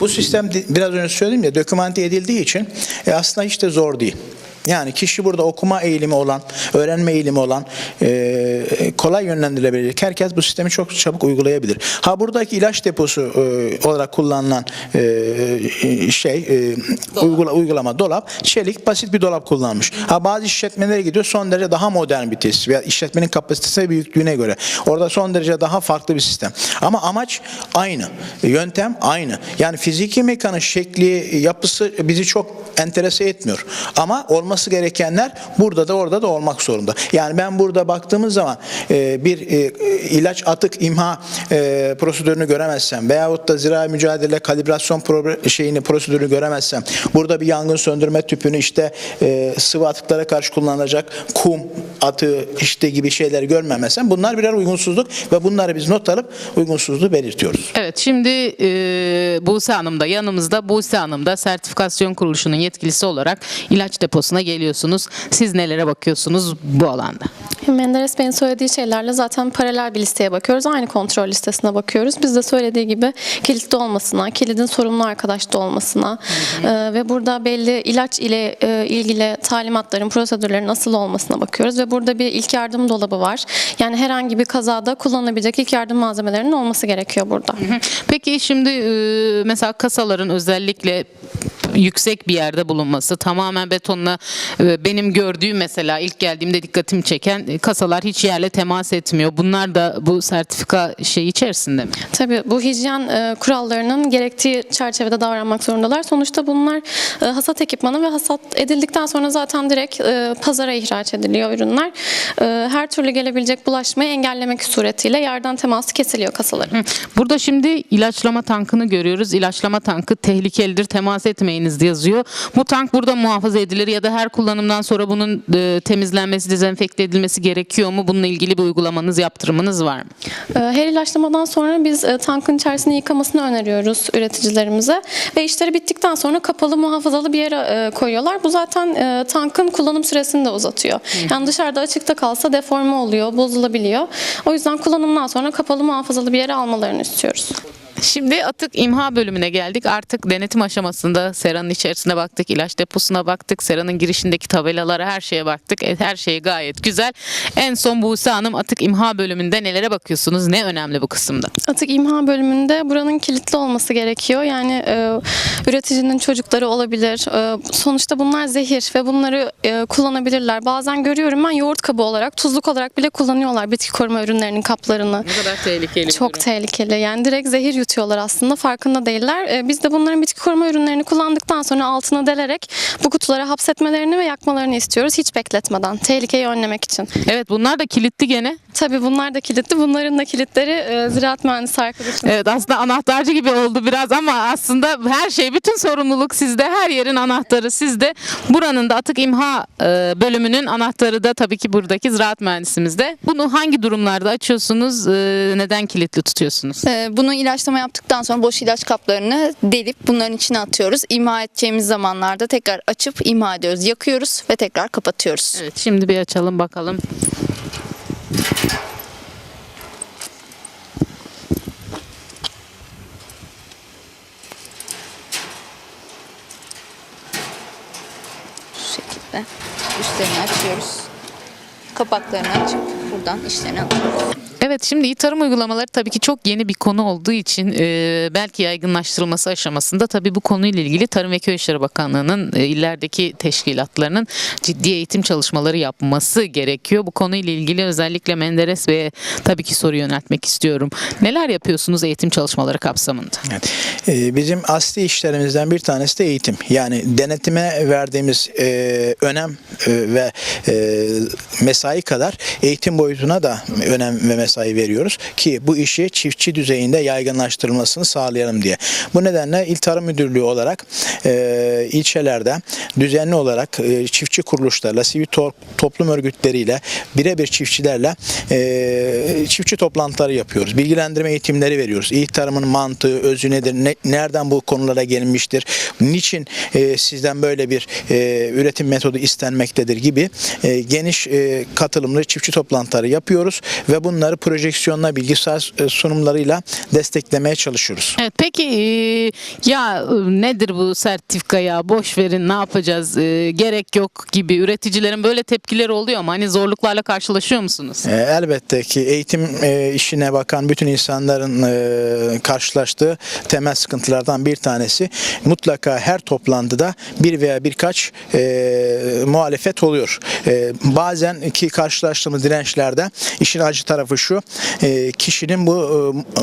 Bu sistem biraz önce söyledim ya dokümante edildiği için e, aslında hiç de zor değil. Yani kişi burada okuma eğilimi olan, öğrenme eğilimi olan e, kolay yönlendirilebilir. Herkes bu sistemi çok çabuk uygulayabilir. Ha buradaki ilaç deposu e, olarak kullanılan e, şey e, uygula, uygulama dolap çelik basit bir dolap kullanmış. Ha bazı işletmelere gidiyor son derece daha modern bir tesis veya işletmenin kapasitesi ve büyüklüğüne göre. Orada son derece daha farklı bir sistem. Ama amaç aynı. Yöntem aynı. Yani fiziki mekanın şekli, yapısı bizi çok enterese etmiyor. Ama olması gerekenler burada da orada da olmak zorunda. Yani ben burada baktığımız zaman e, bir e, ilaç atık imha e, prosedürünü göremezsem veyahut da zirai mücadele kalibrasyon şeyini prosedürünü göremezsem burada bir yangın söndürme tüpünü işte e, sıvı atıklara karşı kullanılacak kum atığı işte gibi şeyleri görmemezsem bunlar birer uygunsuzluk ve bunları biz not alıp uygunsuzluğu belirtiyoruz. Evet şimdi e, Buse Hanım da yanımızda. Buse Hanım da sertifikasyon kuruluşunun yetkilisi olarak ilaç deposuna geliyorsunuz. Siz nelere bakıyorsunuz bu alanda? Menderes Bey'in söylediği şeylerle zaten paralel bir listeye bakıyoruz. Aynı kontrol listesine bakıyoruz. Biz de söylediği gibi kilitli olmasına, kilidin sorumlu arkadaşta olmasına e, ve burada belli ilaç ile e, ilgili talimatların, prosedürlerin nasıl olmasına bakıyoruz. Ve burada bir ilk yardım dolabı var. Yani herhangi bir kazada kullanabilecek ilk yardım malzemelerinin olması gerekiyor burada. Peki şimdi e, mesela kasaların özellikle yüksek bir yerde bulunması tamamen betonla e, benim gördüğüm mesela ilk geldiğimde dikkatimi çeken e, kasalar hiç yerle temas etmiyor. Bunlar da bu sertifika şey içerisinde mi? Tabii bu hijyen e, kurallarının gerektiği çerçevede davranmak zorundalar. Sonuçta bunlar hasat ekipmanı ve hasat edildikten sonra zaten direkt pazara ihraç ediliyor ürünler. Her türlü gelebilecek bulaşmayı engellemek suretiyle yerden teması kesiliyor kasaların. Burada şimdi ilaçlama tankını görüyoruz. İlaçlama tankı tehlikelidir, temas etmeyiniz yazıyor. Bu tank burada muhafaza edilir ya da her kullanımdan sonra bunun e, temizlenmesi, dezenfekte edilmesi gerekiyor mu? Bununla ilgili bir uygulamanız, yaptırımınız var mı? E, Her ilaçlamadan sonra biz e, tankın içerisini yıkamasını öneriyoruz üreticilerimize ve işleri bittikten sonra kapalı muhafazalı bir yere e, koyuyorlar. Bu zaten tankın kullanım süresini de uzatıyor. Yani dışarıda açıkta kalsa deforme oluyor, bozulabiliyor. O yüzden kullanımdan sonra kapalı muhafazalı bir yere almalarını istiyoruz. Şimdi atık imha bölümüne geldik. Artık denetim aşamasında seranın içerisine baktık, ilaç deposuna baktık, seranın girişindeki tabelalara her şeye baktık. Evet, her şey gayet güzel. En son Buse Hanım atık imha bölümünde nelere bakıyorsunuz? Ne önemli bu kısımda? Atık imha bölümünde buranın kilitli olması gerekiyor. Yani e, üreticinin çocukları olabilir. E, sonuçta bunlar zehir ve bunları e, kullanabilirler. Bazen görüyorum ben yoğurt kabı olarak, tuzluk olarak bile kullanıyorlar bitki koruma ürünlerinin kaplarını. Ne kadar tehlikeli. Çok tehlikeli. Yani direkt zehir yutuyorlar aslında farkında değiller. E, Biz de bunların bitki koruma ürünlerini kullandıktan sonra altına delerek bu kutulara hapsetmelerini ve yakmalarını istiyoruz hiç bekletmeden. Tehlikeyi önlemek için. Evet bunlar da kilitli gene. Tabii bunlar da kilitli. Bunların da kilitleri e, ziraat mühendisi arkadaşım. Evet aslında anahtarcı gibi oldu biraz ama aslında her şey bütün sorumluluk sizde. Her yerin anahtarı sizde. Buranın da atık imha e, bölümünün anahtarı da tabii ki buradaki ziraat mühendisimizde. Bunu hangi durumlarda açıyorsunuz? e, neden kilitli tutuyorsunuz? Ee, Bunu ilaçlama yaptıktan sonra boş ilaç kaplarını delip bunların içine atıyoruz. İmha edeceğimiz zamanlarda tekrar açıp imha ediyoruz. Yakıyoruz ve tekrar kapatıyoruz. Evet şimdi bir açalım bakalım. Şu şekilde üstlerini açıyoruz. Kapaklarını açıp buradan işlerini atıyoruz. Evet şimdi iyi tarım uygulamaları tabii ki çok yeni bir konu olduğu için e, belki yaygınlaştırılması aşamasında tabii bu konuyla ilgili Tarım ve Köy İşleri Bakanlığı'nın e, illerdeki teşkilatlarının ciddi eğitim çalışmaları yapması gerekiyor. Bu konuyla ilgili özellikle Menderes Bey'e tabii ki soru yöneltmek istiyorum. Neler yapıyorsunuz eğitim çalışmaları kapsamında? Evet. Ee, Bizim asli işlerimizden bir tanesi de eğitim. Yani denetime verdiğimiz e, önem e, ve e, mesai kadar eğitim boyutuna da önem ve mesai veriyoruz ki bu işi çiftçi düzeyinde yaygınlaştırılmasını sağlayalım diye. Bu nedenle İl Tarım Müdürlüğü olarak e, ilçelerde düzenli olarak e, çiftçi kuruluşlarla, sivil to- toplum örgütleriyle, birebir çiftçilerle e, çiftçi toplantıları yapıyoruz. Bilgilendirme eğitimleri veriyoruz. İlk tarımın mantığı, özü nedir, ne- nereden bu konulara gelinmiştir, niçin e, sizden böyle bir e, üretim metodu istenmektedir gibi e, geniş e, katılımlı çiftçi toplantıları yapıyoruz ve bunları projeksiyonla, bilgisayar e, sunumlarıyla desteklemeye çalışıyoruz. Evet, peki e, ya e, nedir bu sertifika ya boş verin ne yapacağız gerek yok gibi üreticilerin böyle tepkileri oluyor ama hani zorluklarla karşılaşıyor musunuz? Elbette ki eğitim işine bakan bütün insanların karşılaştığı temel sıkıntılardan bir tanesi mutlaka her toplantıda bir veya birkaç muhalefet oluyor. Bazen ki karşılaştığımız dirençlerde işin acı tarafı şu e, kişinin bu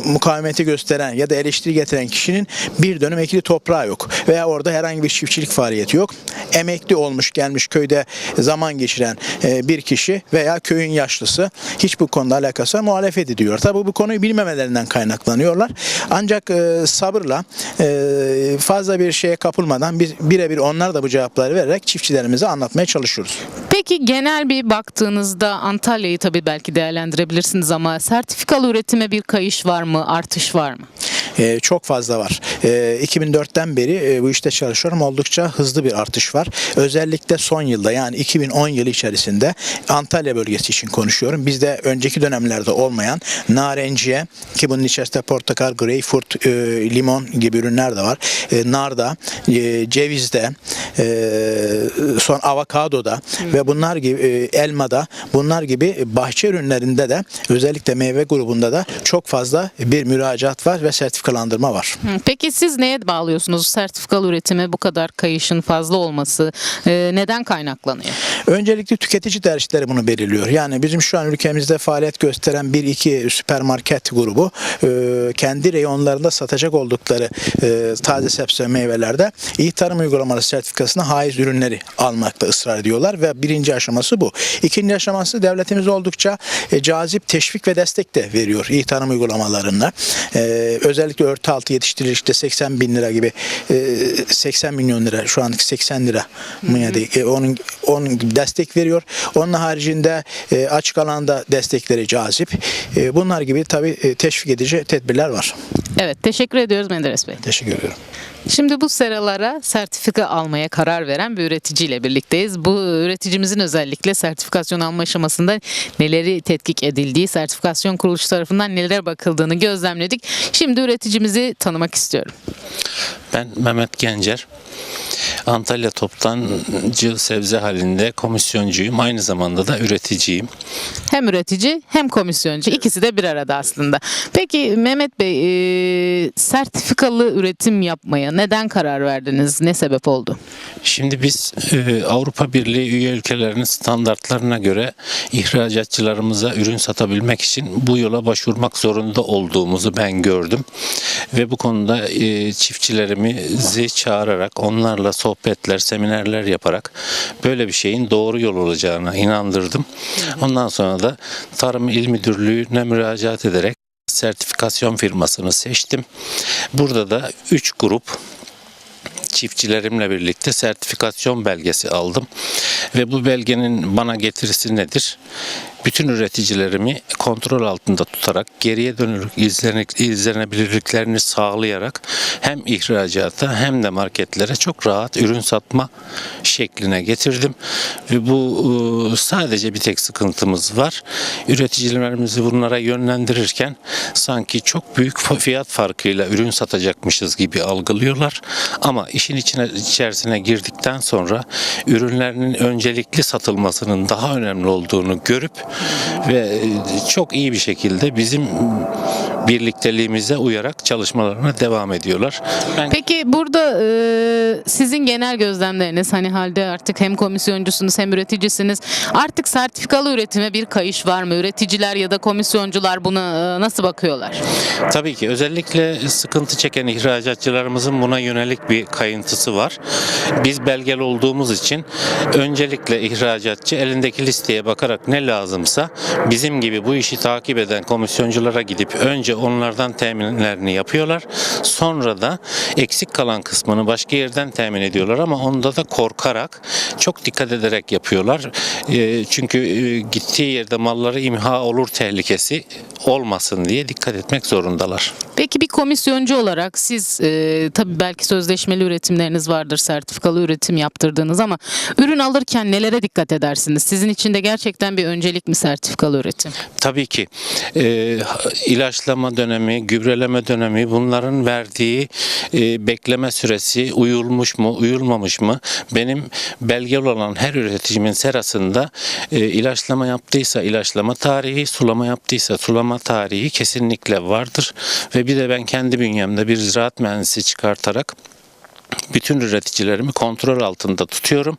e, mukavemeti gösteren ya da eleştiri getiren kişinin bir dönüm ekili toprağı yok veya orada herhangi bir çiftçilik faaliyeti yok. Emekli olmuş gelmiş köyde zaman geçiren e, bir kişi veya köyün yaşlısı hiç bu konuda alakası muhalefet ediyor. Tabi bu konuyu bilmemelerinden kaynaklanıyorlar. Ancak e, sabırla fazla bir şeye kapılmadan bir, birebir onlar da bu cevapları vererek çiftçilerimize anlatmaya çalışıyoruz. Peki genel bir baktığınızda Antalya'yı tabii belki değerlendirebilirsiniz ama sertifikalı üretime bir kayış var mı, artış var mı? Ee, çok fazla var. Ee, 2004'ten beri e, bu işte çalışıyorum. Oldukça hızlı bir artış var. Özellikle son yılda yani 2010 yılı içerisinde Antalya bölgesi için konuşuyorum. Bizde önceki dönemlerde olmayan narenciye ki bunun içerisinde portakal, greyfurt, e, limon gibi ürünler de var. E, narda, e, cevizde, e, son avokadoda ve bunlar gibi e, elmada, bunlar gibi bahçe ürünlerinde de özellikle meyve grubunda da çok fazla bir müracaat var ve sertifikalandırma var. Peki siz neye bağlıyorsunuz sertifikalı üretime bu kadar kayışın fazla olması e, neden kaynaklanıyor? Öncelikle tüketici tercihleri bunu belirliyor. Yani bizim şu an ülkemizde faaliyet gösteren bir iki süpermarket grubu e, kendi reyonlarında satacak oldukları e, taze sebze ve meyvelerde iyi tarım uygulamaları sertifikasına haiz ürünleri almakta ısrar ediyorlar ve birinci aşaması bu. İkinci aşaması devletimiz oldukça e, cazip teşvik ve destek de veriyor iyi tarım uygulamalarına. E, özellikle örtü altı yetiştiricilikte 80 bin lira gibi e, 80 milyon lira şu anki 80 lira mı ya e, onun onun destek veriyor. Onun haricinde e, açık alanda destekleri cazip. E, bunlar gibi tabii e, teşvik edici tedbirler var. Evet teşekkür ediyoruz Menderes Bey. Teşekkür ediyorum. Şimdi bu seralara sertifika almaya karar veren bir üreticiyle birlikteyiz. Bu üreticimizin özellikle sertifikasyon alma aşamasında neleri tetkik edildiği, sertifikasyon kuruluşu tarafından neler bakıldığını gözlemledik. Şimdi üreticimizi tanımak istiyorum. Ben Mehmet Gencer. Antalya Toptancı Sebze halinde komisyoncuyum. Aynı zamanda da üreticiyim. Hem üretici hem komisyoncu ikisi de bir arada aslında. Peki Mehmet Bey e, sertifikalı üretim yapmaya neden karar verdiniz? Ne sebep oldu? Şimdi biz e, Avrupa Birliği üye ülkelerinin standartlarına göre ihracatçılarımıza ürün satabilmek için bu yola başvurmak zorunda olduğumuzu ben gördüm. Ve bu konuda e, çiftçilerimizi çağırarak onlarla sohbetler, seminerler yaparak böyle bir şeyin doğru yol olacağına inandırdım. Ondan sonra da Tarım İl Müdürlüğü'ne müracaat ederek sertifikasyon firmasını seçtim. Burada da 3 grup çiftçilerimle birlikte sertifikasyon belgesi aldım. Ve bu belgenin bana getirisi nedir? Bütün üreticilerimi kontrol altında tutarak geriye dönük izlenek- izlenebilirliklerini sağlayarak hem ihracata hem de marketlere çok rahat ürün satma şekline getirdim. Bu e, sadece bir tek sıkıntımız var. Üreticilerimizi bunlara yönlendirirken sanki çok büyük fiyat farkıyla ürün satacakmışız gibi algılıyorlar. Ama işin içine içerisine girdikten sonra ürünlerinin öncelikli satılmasının daha önemli olduğunu görüp ve e, çok iyi bir şekilde bizim birlikteliğimize uyarak çalışmalarına devam ediyorlar. Ben Peki burada e, sizin genel gözlemleriniz hani halde artık hem komisyoncusunuz hem üreticisiniz. Artık sertifikalı üretime bir kayış var mı? Üreticiler ya da komisyoncular buna e, nasıl bakıyorlar? Tabii ki özellikle sıkıntı çeken ihracatçılarımızın buna yönelik bir kayıntısı var. Biz belgeli olduğumuz için öncelikle ihracatçı elindeki listeye bakarak ne lazımsa bizim gibi bu işi takip eden komisyonculara gidip önce önce onlardan teminlerini yapıyorlar. Sonra da eksik kalan kısmını başka yerden temin ediyorlar ama onda da korkarak çok dikkat ederek yapıyorlar. E, çünkü e, gittiği yerde malları imha olur tehlikesi olmasın diye dikkat etmek zorundalar. Peki bir komisyoncu olarak siz e, tabii belki sözleşmeli üretimleriniz vardır, sertifikalı üretim yaptırdığınız ama ürün alırken nelere dikkat edersiniz? Sizin için de gerçekten bir öncelik mi sertifikalı üretim? Tabii ki e, ilaçlama dönemi, gübreleme dönemi bunların verdiği e, bekleme süresi uyulmuş mu, uyulmamış mı? Benim belgeli olan her üreticimin serasında e, ilaçlama yaptıysa ilaçlama tarihi, sulama yaptıysa sulama tarihi kesinlikle vardır. Ve bir de ben kendi bünyemde bir ziraat mühendisi çıkartarak bütün üreticilerimi kontrol altında tutuyorum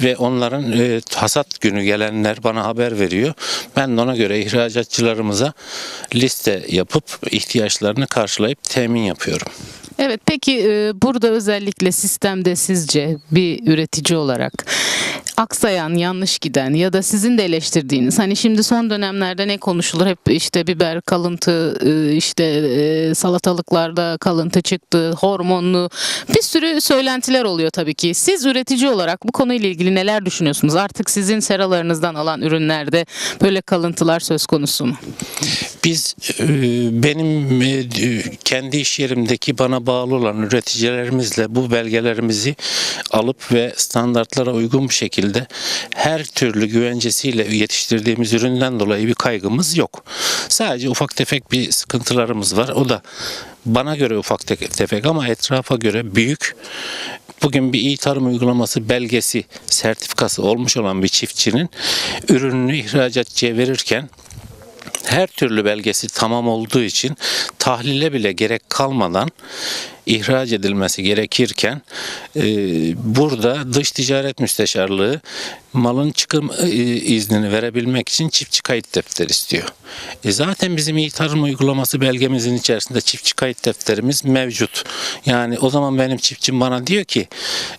ve onların e, hasat günü gelenler bana haber veriyor. Ben de ona göre ihracatçılarımıza liste yapıp ihtiyaçlarını karşılayıp temin yapıyorum. Evet peki e, burada özellikle sistemde sizce bir üretici olarak aksayan, yanlış giden ya da sizin de eleştirdiğiniz hani şimdi son dönemlerde ne konuşulur hep işte biber kalıntı e, işte e, salatalıklarda kalıntı çıktı hormonlu bir sürü söylentiler oluyor tabii ki. Siz üretici olarak bu konuyla ilgili neler düşünüyorsunuz? Artık sizin seralarınızdan alan ürünlerde böyle kalıntılar söz konusu mu? Biz e, benim kendi iş yerimdeki bana bağlı olan üreticilerimizle bu belgelerimizi alıp ve standartlara uygun bir şekilde her türlü güvencesiyle yetiştirdiğimiz üründen dolayı bir kaygımız yok. Sadece ufak tefek bir sıkıntılarımız var. O da bana göre ufak te- tefek ama etrafa göre büyük. Bugün bir iyi tarım uygulaması belgesi, sertifikası olmuş olan bir çiftçinin ürününü ihracatçıya verirken her türlü belgesi tamam olduğu için tahlile bile gerek kalmadan ihraç edilmesi gerekirken e, burada dış ticaret müsteşarlığı malın çıkım e, iznini verebilmek için çiftçi kayıt defteri istiyor. E, zaten bizim iyi tarım uygulaması belgemizin içerisinde çiftçi kayıt defterimiz mevcut. Yani o zaman benim çiftçim bana diyor ki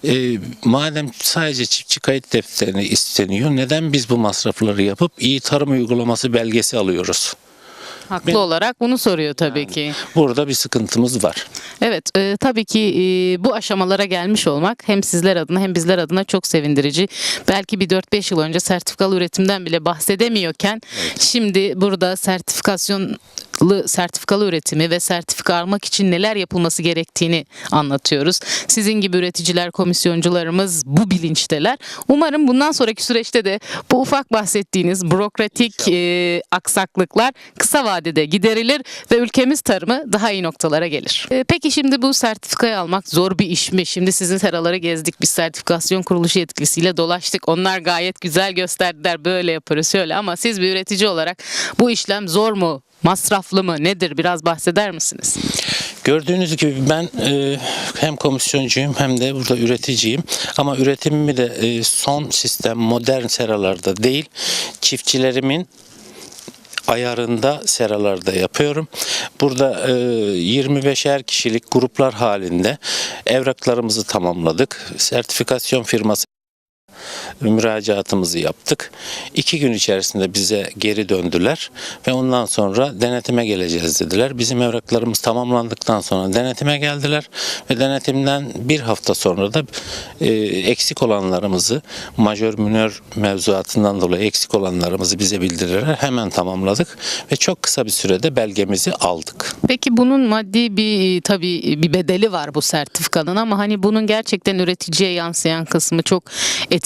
e, madem sadece çiftçi kayıt defterini isteniyor neden biz bu masrafları yapıp iyi tarım uygulaması belgesi alıyoruz? Haklı Ben- olarak bunu soruyor tabii ki. Burada bir sıkıntımız var. Evet, e, tabii ki e, bu aşamalara gelmiş olmak hem sizler adına hem bizler adına çok sevindirici. Belki bir 4-5 yıl önce sertifikalı üretimden bile bahsedemiyorken şimdi burada sertifikasyonlu sertifikalı üretimi ve sertifika almak için neler yapılması gerektiğini anlatıyoruz. Sizin gibi üreticiler, komisyoncularımız bu bilinçteler. Umarım bundan sonraki süreçte de bu ufak bahsettiğiniz bürokratik e, aksaklıklar kısa vadede giderilir ve ülkemiz tarımı daha iyi noktalara gelir. E, peki şimdi bu sertifikayı almak zor bir iş mi? Şimdi sizin seraları gezdik. Biz sertifikasyon kuruluşu yetkilisiyle dolaştık. Onlar gayet güzel gösterdiler. Böyle yaparız şöyle ama siz bir üretici olarak bu işlem zor mu? Masraflı mı? Nedir? Biraz bahseder misiniz? Gördüğünüz gibi ben e, hem komisyoncuyum hem de burada üreticiyim. Ama üretimimi de e, son sistem modern seralarda değil, çiftçilerimin ayarında seralarda yapıyorum. Burada e, 25'er kişilik gruplar halinde evraklarımızı tamamladık. Sertifikasyon firması müracaatımızı yaptık. İki gün içerisinde bize geri döndüler ve ondan sonra denetime geleceğiz dediler. Bizim evraklarımız tamamlandıktan sonra denetime geldiler ve denetimden bir hafta sonra da e, eksik olanlarımızı majör minör mevzuatından dolayı eksik olanlarımızı bize bildirirler. Hemen tamamladık ve çok kısa bir sürede belgemizi aldık. Peki bunun maddi bir tabii bir bedeli var bu sertifikanın ama hani bunun gerçekten üreticiye yansıyan kısmı çok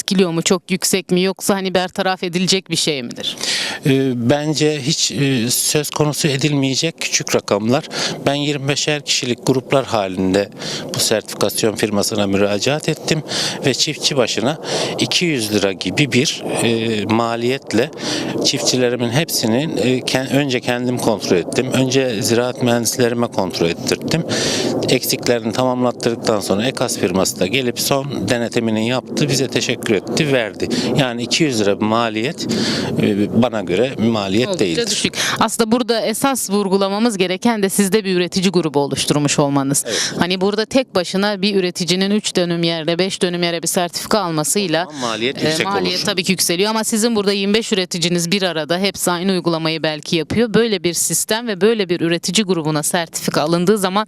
etkiliyor mu? Çok yüksek mi yoksa hani bertaraf edilecek bir şey midir? E, bence hiç e, söz konusu edilmeyecek küçük rakamlar. Ben 25'er kişilik gruplar halinde bu sertifikasyon firmasına müracaat ettim ve çiftçi başına 200 lira gibi bir e, maliyetle çiftçilerimin hepsinin e, önce kendim kontrol ettim. Önce ziraat mühendislerime kontrol ettirdim. Eksiklerini tamamlattırdıktan sonra EKAS firması da gelip son denetimini yaptı. Bize teşekkür etti, verdi. Yani 200 lira bir maliyet e, bana göre maliyet Oldukça değildir. düşük. Aslında burada esas vurgulamamız gereken de sizde bir üretici grubu oluşturmuş olmanız. Hani burada tek başına bir üreticinin 3 dönüm yerde 5 dönüm yere bir sertifika almasıyla maliyet e, maliyet olur. tabii ki yükseliyor ama sizin burada 25 üreticiniz bir arada hepsi aynı uygulamayı belki yapıyor. Böyle bir sistem ve böyle bir üretici grubuna sertifika alındığı zaman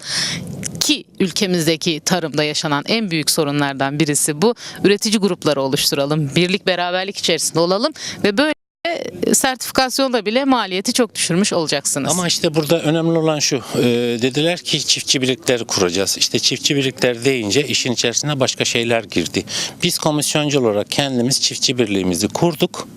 ki ülkemizdeki tarımda yaşanan en büyük sorunlardan birisi bu. Üretici grupları oluşturalım. Birlik beraberlik içerisinde olalım ve böyle sertifikasyonda bile maliyeti çok düşürmüş olacaksınız. Ama işte burada önemli olan şu. e, dediler ki çiftçi birlikleri kuracağız. İşte çiftçi birlikler deyince işin içerisine başka şeyler girdi. Biz komisyoncu olarak kendimiz çiftçi birliğimizi kurduk.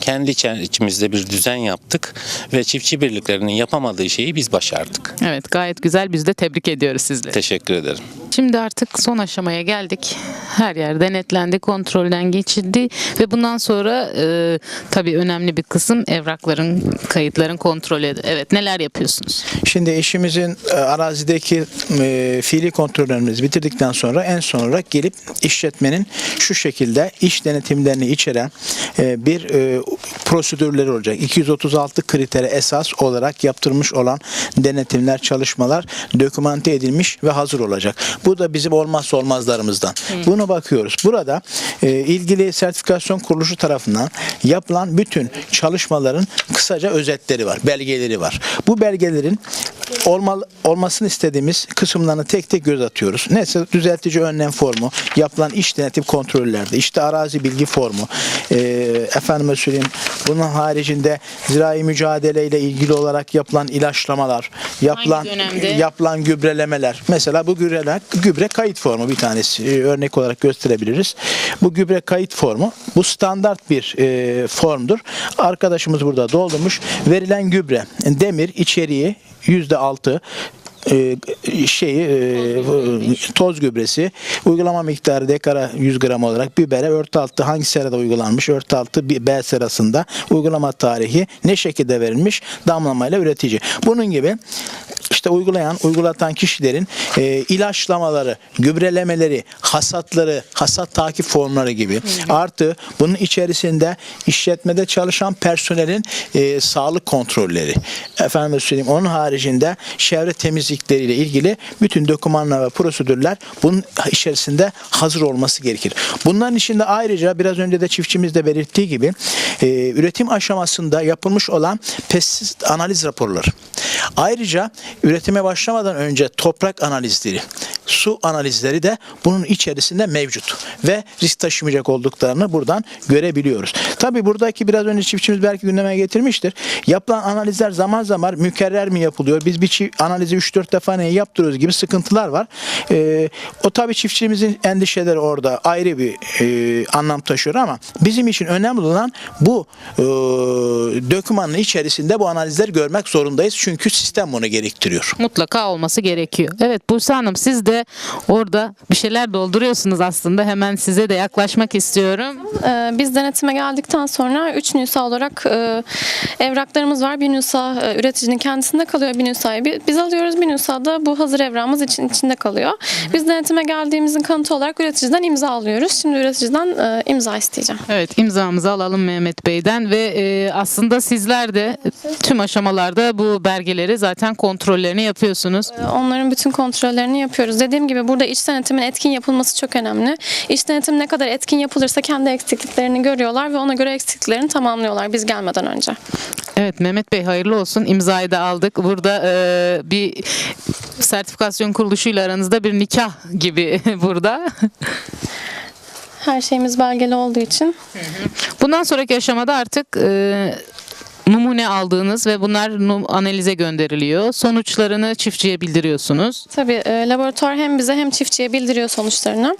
Kendi içimizde bir düzen yaptık ve çiftçi birliklerinin yapamadığı şeyi biz başardık. Evet gayet güzel biz de tebrik ediyoruz sizleri. Teşekkür ederim. Şimdi artık son aşamaya geldik. Her yer denetlendi, kontrolden geçildi ve bundan sonra e, tabii önemli bir kısım evrakların, kayıtların kontrolü. Evet neler yapıyorsunuz? Şimdi işimizin e, arazideki e, fiili kontrollerimizi bitirdikten sonra en son olarak gelip işletmenin şu şekilde iş denetimlerini içeren e, bir e, prosedürleri olacak. 236 kritere esas olarak yaptırmış olan denetimler, çalışmalar dokümante edilmiş ve hazır olacak. Bu da bizim olmazsa olmazlarımızdan. Buna bakıyoruz. Burada e, ilgili sertifikasyon kuruluşu tarafından yapılan bütün çalışmaların kısaca özetleri var, belgeleri var. Bu belgelerin olmalı, olmasını istediğimiz kısımlarını tek tek göz atıyoruz. Neyse düzeltici önlem formu, yapılan iş denetim kontrollerde, işte arazi bilgi formu, e, efendime söyleyeyim bunun haricinde zirai mücadele ile ilgili olarak yapılan ilaçlamalar, yapılan dönemde? yapılan gübrelemeler. Mesela bu gübreler gübre kayıt formu bir tanesi e, örnek olarak gösterebiliriz. Bu gübre kayıt formu bu standart bir e, formdur. Arkadaşımız burada doldurmuş. Verilen gübre demir içeriği yüzde altı e, şeyi e, toz gübresi uygulama miktarı dekara 100 gram olarak bibere örtü altı hangi serada uygulanmış örtü altı B serasında uygulama tarihi ne şekilde verilmiş damlamayla üretici. Bunun gibi işte uygulayan, uygulatan kişilerin e, ilaçlamaları, gübrelemeleri, hasatları, hasat takip formları gibi. Artı bunun içerisinde işletmede çalışan personelin e, sağlık kontrolleri. Efendim söyleyeyim onun haricinde çevre temizlikleriyle ilgili bütün dokümanlar ve prosedürler bunun içerisinde hazır olması gerekir. Bunların içinde ayrıca biraz önce de çiftçimiz de belirttiği gibi e, üretim aşamasında yapılmış olan pestisit analiz raporları. Ayrıca üretime başlamadan önce toprak analizleri, su analizleri de bunun içerisinde mevcut ve risk taşımayacak olduklarını buradan görebiliyoruz. Tabii buradaki biraz önce çiftçimiz belki gündeme getirmiştir. Yapılan analizler zaman zaman mükerrer mi yapılıyor? Biz bir analizi 3-4 defa ne yaptırıyoruz gibi sıkıntılar var. Ee, o tabii çiftçimizin endişeleri orada ayrı bir e, anlam taşıyor ama bizim için önemli olan bu e, dokümanın içerisinde bu analizleri görmek zorundayız. Çünkü sistem bunu gerektiriyor. Mutlaka olması gerekiyor. Evet Buse Hanım siz de orada bir şeyler dolduruyorsunuz aslında. Hemen size de yaklaşmak istiyorum. Ee, Biz denetime geldikten sonra 3 nüsa olarak e, evraklarımız var. Bir nüsa e, üreticinin kendisinde kalıyor. Bir nüsayı bi- biz alıyoruz. Bir nüsa da bu hazır evrağımız için içinde kalıyor. Biz denetime geldiğimizin kanıtı olarak üreticiden imza alıyoruz. Şimdi üreticiden e, imza isteyeceğim. Evet imzamızı alalım Mehmet Bey'den ve e, aslında sizler de tüm aşamalarda bu belgeleri zaten kontrollerini yapıyorsunuz. Ee, Onların bütün kontrollerini yapıyoruz. Dediğim gibi burada iç denetimin etkin yapılması çok önemli. İç denetim ne kadar etkin yapılırsa kendi eksikliklerini görüyorlar ve ona göre eksikliklerini tamamlıyorlar biz gelmeden önce. Evet Mehmet Bey hayırlı olsun imzayı da aldık. Burada e, bir sertifikasyon kuruluşuyla aranızda bir nikah gibi burada. Her şeyimiz belgeli olduğu için Bundan sonraki aşamada artık e, numune aldığınız ve bunlar analize gönderiliyor. Sonuçlarını çiftçiye bildiriyorsunuz. Tabii e, laboratuvar hem bize hem çiftçiye bildiriyor sonuçlarını.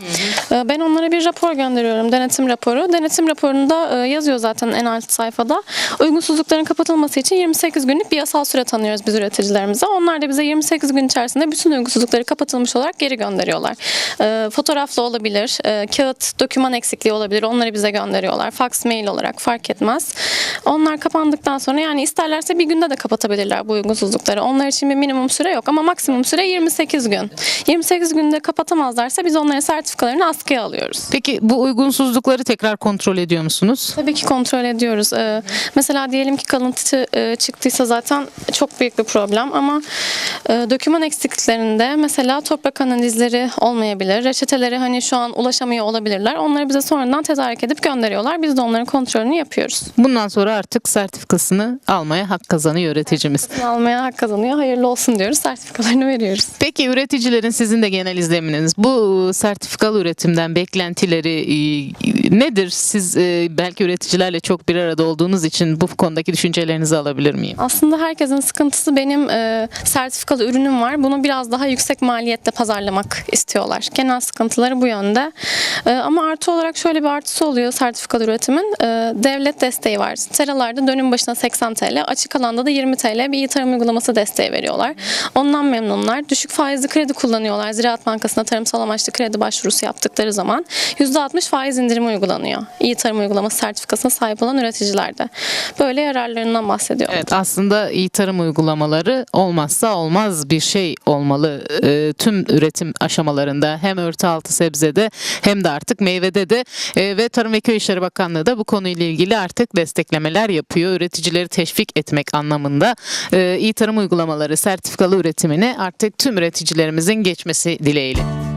E, ben onlara bir rapor gönderiyorum, denetim raporu. Denetim raporunda e, yazıyor zaten en alt sayfada. Uygunsuzlukların kapatılması için 28 günlük bir yasal süre tanıyoruz biz üreticilerimize. Onlar da bize 28 gün içerisinde bütün uygunsuzlukları kapatılmış olarak geri gönderiyorlar. E, fotoğraflı olabilir, e, kağıt, doküman eksikliği olabilir. Onları bize gönderiyorlar. Fax, mail olarak fark etmez. Onlar kapandıktan sonra yani isterlerse bir günde de kapatabilirler bu uygunsuzlukları. Onlar için bir minimum süre yok ama maksimum süre 28 gün. 28 günde kapatamazlarsa biz onların sertifikalarını askıya alıyoruz. Peki bu uygunsuzlukları tekrar kontrol ediyor musunuz? Tabii ki kontrol ediyoruz. Ee, mesela diyelim ki kalıntı e, çıktıysa zaten çok büyük bir problem ama e, döküman eksikliklerinde mesela toprak analizleri olmayabilir. Reçeteleri hani şu an ulaşamıyor olabilirler. Onları bize sonradan tedarik edip gönderiyorlar. Biz de onların kontrolünü yapıyoruz. Bundan sonra artık sertifikasını almaya hak kazanıyor üreticimiz. Almaya hak kazanıyor. Hayırlı olsun diyoruz. Sertifikalarını veriyoruz. Peki üreticilerin sizin de genel izleminiz bu sertifikalı üretimden beklentileri e, nedir? Siz e, belki üreticilerle çok bir arada olduğunuz için bu konudaki düşüncelerinizi alabilir miyim? Aslında herkesin sıkıntısı benim e, sertifikalı ürünüm var. Bunu biraz daha yüksek maliyette pazarlamak istiyorlar. Genel sıkıntıları bu yönde. E, ama artı olarak şöyle bir artısı oluyor sertifikalı üretimin. E, devlet desteği var. Seralarda dönüm başına 80 TL, açık alanda da 20 TL bir tarım uygulaması desteği veriyorlar. Ondan memnunlar. Düşük faizli kredi kullanıyorlar. Ziraat Bankası'na tarımsal amaçlı kredi başvurusu yaptıkları zaman %60 faiz indirimi uygulanıyor. İyi tarım uygulaması sertifikasına sahip olan üreticilerde. Böyle yararlarından bahsediyorum. Evet aslında iyi tarım uygulamaları olmazsa olmaz bir şey olmalı. E, tüm üretim aşamalarında hem örtü altı sebzede hem de artık meyvede de E, ve Tarım ve Köy İşleri Bakanlığı da bu konuyla ilgili artık desteklemeler yapıyor. Üreticileri teşvik etmek anlamında e, iyi tarım uygulamaları sertifikalı üretimine artık tüm üreticilerimizin geçmesi dileğiyle.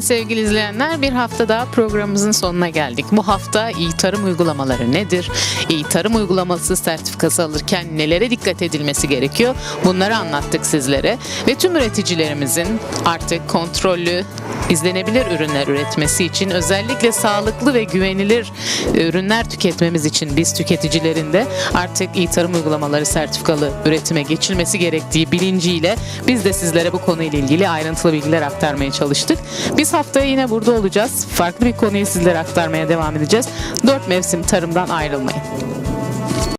Sevgili izleyenler bir hafta daha programımızın sonuna geldik. Bu hafta iyi tarım uygulamaları nedir? İyi tarım uygulaması sertifikası alırken nelere dikkat edilmesi gerekiyor? Bunları anlattık sizlere. Ve tüm üreticilerimizin artık kontrollü, izlenebilir ürünler üretmesi için özellikle sağlıklı ve güvenilir ürünler tüketmemiz için biz tüketicilerin de artık iyi tarım uygulamaları sertifikalı üretime geçilmesi gerektiği bilinciyle biz de sizlere bu konuyla ilgili ayrıntılı bilgiler aktarmaya çalıştık. Biz haftaya yine burada olacağız. Farklı bir konuyu sizlere aktarmaya devam edeceğiz. Dört mevsim tarımdan ayrılmayın.